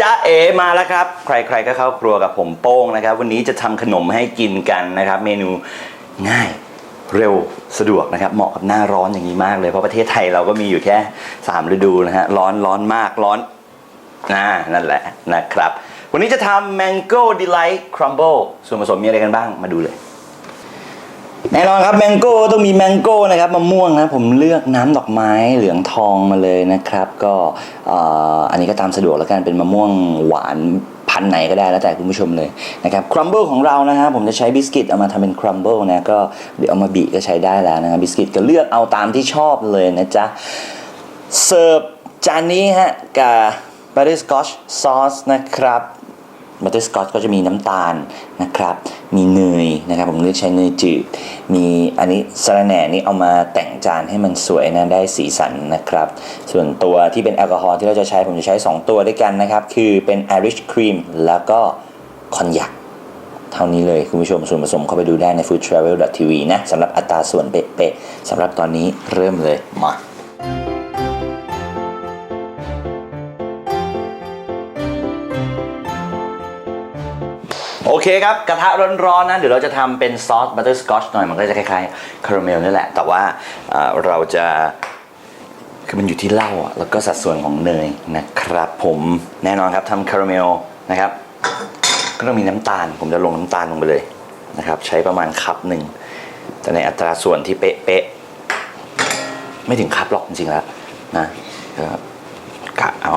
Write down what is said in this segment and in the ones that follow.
จ้าเอมาแล้วครับ ใครๆก็เข้าครัวกับผมโป้งนะครับ วันนี้จะทำขนมให้กินกันนะครับ เมนูง่ายเร็วสะดวกนะครับ เหมาะกับหน้าร้อนอย่างนี้มากเลย เพราะประเทศไทยเราก็มีอยู่แค่ 3 ฤดูนะฮะร้อนร้อนมากร้อนน่านั่นแหละนะครับ วันนี้จะทำ Mango Delight Crumble ส่วนผสมมีอะไรกันบ้างมาดูเลย แน่นอนครับแมงโก้ต้องมีแมงโก้นะครับมะม่วงนะผมเลือกน้ำดอกไม้เหลืองทองมาเลยนะครับ ก็อ,อันนี้ก็ตามสะดวกแล้วกันเป็นมะม่วงหวานพันไหนก็ได้แล้วแต่คุณผู้ชมเลยนะครับครัมเบิลของเรานะฮะผมจะใช้บิสกิตเอามาทำเป็นครัมเบิลนะก็เดี๋ยวเอามาบีก็ใช้ได้แล้วนะครับบิสกิตก็เลือกเอาตามที่ชอบเลยนะจ๊ะเสิร์ฟจานนี้ฮะกับบัตเตอร์สกอชซอสนะครับ บัตเตอร์สกอชก็จะมีน้ำตาลนะครับ มีเนยนะครับ ผมเลือกใช้เนยจืด มีอันนี้สะระแหน่นี่เอามาแต่งจานให้มันสวยนะได้สีสันนะครับ ส่วนตัวที่เป็นแอลกอฮอล์ที่เราจะใช้ผมจะใช้ 2 ตัวด้วยกันนะครับ คือเป็น Irish Cream แล้วก็คอนยักเท่านี้เลย คุณผู้ชมส่วนผสมเข้าไปดูได้ใน foodtravel.tv นะสำหรับอัตราส่วนเป๊ะๆสำหรับตอนนี้เริ่มเลยมา โอเคครับ กระทะร้อนๆนะเดี๋ยวเราจะทำเป็นซอสบัตเตอร์สกอชหน่อย มันก็จะคล้ายๆคาราเมลนี่แหละ แต่ว่าเราจะคือมันอยู่ที่เหล้าอะแล้วก็สัดส่วนของเนยนะครับผมแน่นอนครับทำคาราเมลนะครับ ก็ต้องมีน้ำตาล ผมจะลงน้ำตาลลงไปเลยนะครับ ใช้ประมาณคัพหนึ่ง แต่ในอัตราส่วนที่เป๊ะๆไม่ถึงคัพหรอกจริงๆแล้วนะก็กะเอา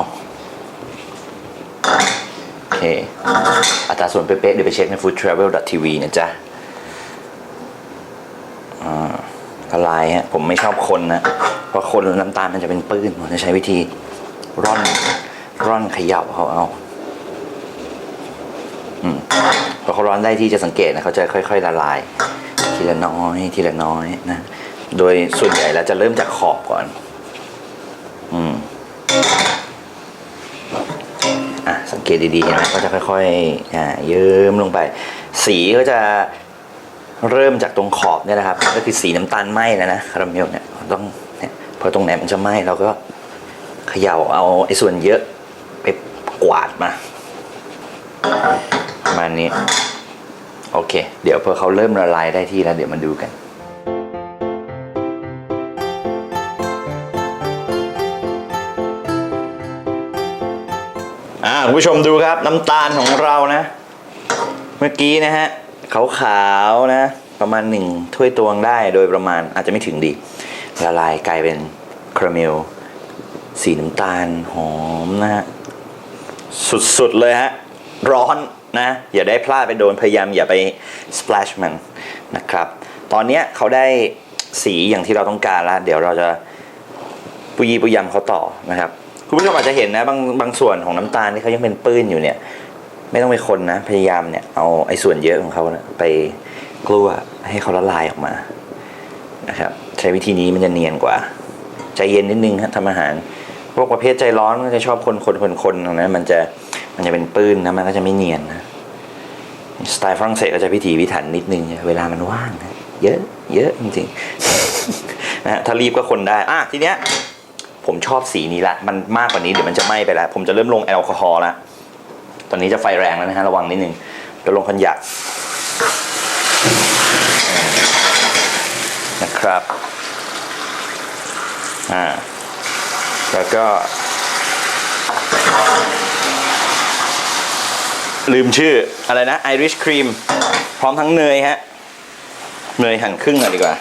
อเคอัตราส่วนเป๊ะๆเดี๋ยวไปเช็คใน foodtravel.tv นะจ๊ะอ่าละลายฮะผมไม่ชอบคนนะเพราะคนน้ำตาลมันจะเป็นปื้นผมจะใช้วิธีร่อนร่อนขย่าเขาเอาอืมพอเขาร้อนได้ที่จะสังเกตนะเขาจะค่อย ๆ ละลาย ทีละน้อย ทีละน้อยนะ โดยส่วนใหญ่แล้วจะเริ่มจากขอบก่อน สังเกตดีๆเห็นไหมก็จะค่อยๆอ่าเยิ้มลงไป สีก็จะเริ่มจากตรงขอบเนี่ยนะครับ ก็คือสีน้ำตาลไหม้นะนะคาราเมลเนี่ยต้องเนี่ยพอตรงไหนมันจะไหม้เราก็เขย่าเอาไอ้ส่วนเยอะไปกวาดมาประมาณนี้ โอเค เดี๋ยวพอเขาเริ่มละลายได้ที่แล้วเดี๋ยวมาดูกัน อ่าคุณผู้ชมดูครับน้ำตาลของเรานะ เมื่อกี้นะฮะขาวๆนะ ประมาณหนึ่งถ้วยตวงได้โดยประมาณอาจจะไม่ถึงดี ละลายกลายเป็นคาราเมล สีน้ำตาลหอมนะฮะสุดๆเลยฮะ ร้อนนะ อย่าได้พลาดไปโดนพยายามอย่าไป splash มันนะครับ ตอนนี้เขาได้สีอย่างที่เราต้องการแล้ว เดี๋ยวเราจะปุยปุยยำเขาต่อนะครับ คุณผู้ชมอาจจะเห็นนะบางบางส่วนของน้ำตาลที่เขายังเป็นปื้นอยู่เนี่ย ไม่ต้องไปคนนะ พยายามเนี่ยเอาไอ้ส่วนเยอะของเขานะไปกลัวให้เขาละลายออกมานะครับ ใช้วิธีนี้มันจะเนียนกว่า ใจเย็นนิดนึงฮะทำอาหารพวกประเภทใจร้อนก็จะชอบคนคนคนคนตรงนั้นมันจะมันจะเป็นปื้นนะมันก็จะไม่เนียนนะสไตล์ฝรั่งเศสก็จะพิถีพิถันนิดนึง เวลามันว่างนะเยอะ เยอะจริงๆนะฮะถ้ารีบก็คนได้อะทีเนี้ย ผมชอบสีนี้ละ มันมากกว่านี้เดี๋ยวมันจะไหม้ไปแล้ว ผมจะเริ่มลงแอลกอฮอล์ละตอนนี้จะไฟแรงแล้วนะฮะ ระวังนิดนึงจะลงคอนยักนะครับ อ่า แล้วก็ ลืมชื่ออะไรนะ Irish Cream พร้อมทั้งเนยฮะ เนยหั่นครึ่งอะดีกว่า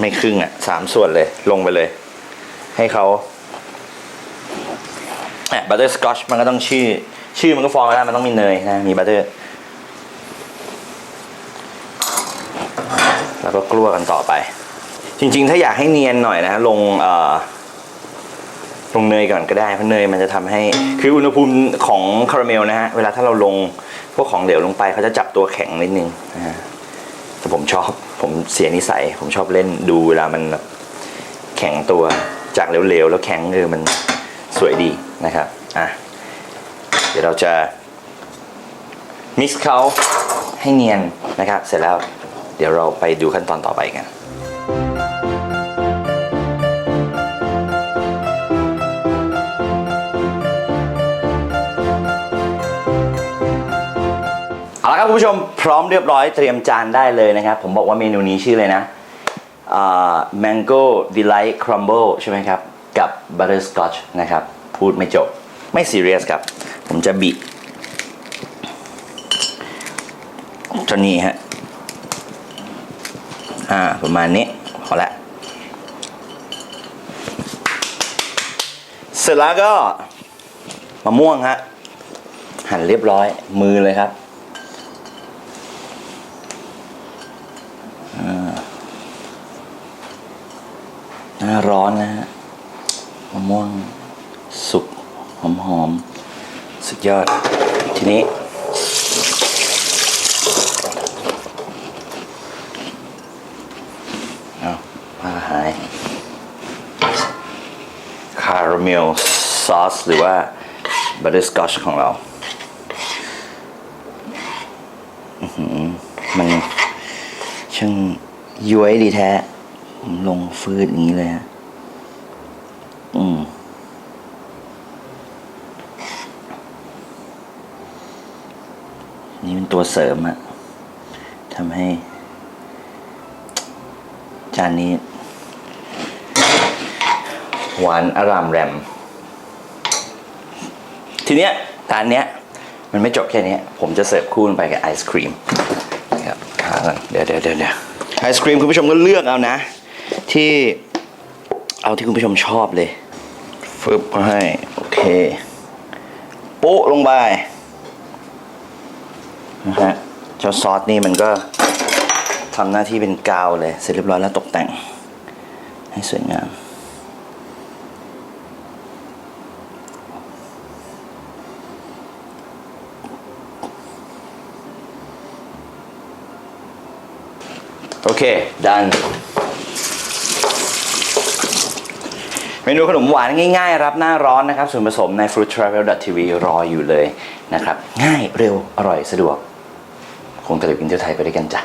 ไม่ครึ่งอะสามส่วนเลยลงไปเลย ให้เขาบัตเตอร์สกอชมันก็ต้องชื่อ ชื่อมันก็ฟองแล้วมันต้องมีเนยนะมีบัตเตอร์แล้วก็กลัวกันต่อไป จริง ๆ ถ้าอยากให้เนียนหน่อยนะลงเอ่อลงเนยก่อนก็ได้เพราะเนยมันจะทำให้ คืออุณหภูมิของคาราเมลนะฮะเวลาถ้าเราลงพวกของเหลวลงไปเขาจะจับตัวแข็งนิดนึงนะฮะ แต่ผมชอบผมเสียนิสัย ผมชอบเล่นดูเวลามันแข็งตัวจากเหลวๆแล้วแข็งเออมันสวยดีนะครับอะเดี๋ยวเราจะมิกซ์เขาให้เนียนนะครับ เสร็จแล้วเดี๋ยวเราไปดูขั้นตอนต่อไปกัน คุณผู้ชมพร้อมเรียบร้อยเตรียมจานได้เลยนะครับ ผมบอกว่าเมนูนี้ชื่อเลยนะ mango delight crumble ใช่ไหมครับ กับ butterscotch นะครับ พูดไม่จบไม่ซีเรียสครับ ผมจะบิจนนี้ฮะ อ่า ประมาณนี้พอละ เสร็จแล้วก็มะม่วงฮะ หั่นเรียบร้อยมือเลยครับ หน้าร้อนนะฮะมะม่วงสุกหอมหอมๆสุดยอด ทีนี้ เอาผ้าหาย คาราเมลซอส หรือว่าบัตเตอร์สกอชของเราอื้อหือมันช่างย้วยดีแท้ ผมลงฟืดอย่างนี้เลยฮะ อืม นี่เป็นตัวเสริมอะทำให้ จานนี้ หวานอารามแรม ทีเนี้ยจานเนี้ย มันไม่จบแค่นี้ ผมจะเสิร์ฟคู่ไปกับไอศครีมนะครับหาก่นเดี๋ยวเดี๋ยวเดี๋ยวไอศครีมคุณผู้ชมก็เลือกเอานะ ที่เอาที่คุณผู้ชมชอบเลยฟึบมาให้ โอเคโป๊ลงไปนะฮะเจ้าซอสนี่มันก็ทำหน้าที่เป็นกาวเลย เสร็จเรียบร้อยแล้วตกแต่ง ให้สวยงามโอเคดัน เมนูขนมหวานง่ายๆ รับหน้าร้อนนะครับส่วนผสมใน fruittravel.tv รออยู่เลยนะครับ ง่ายเร็วอร่อยสะดวก คงตะลิบอินเตอร์ไทยไปด้วยกันจ้ะ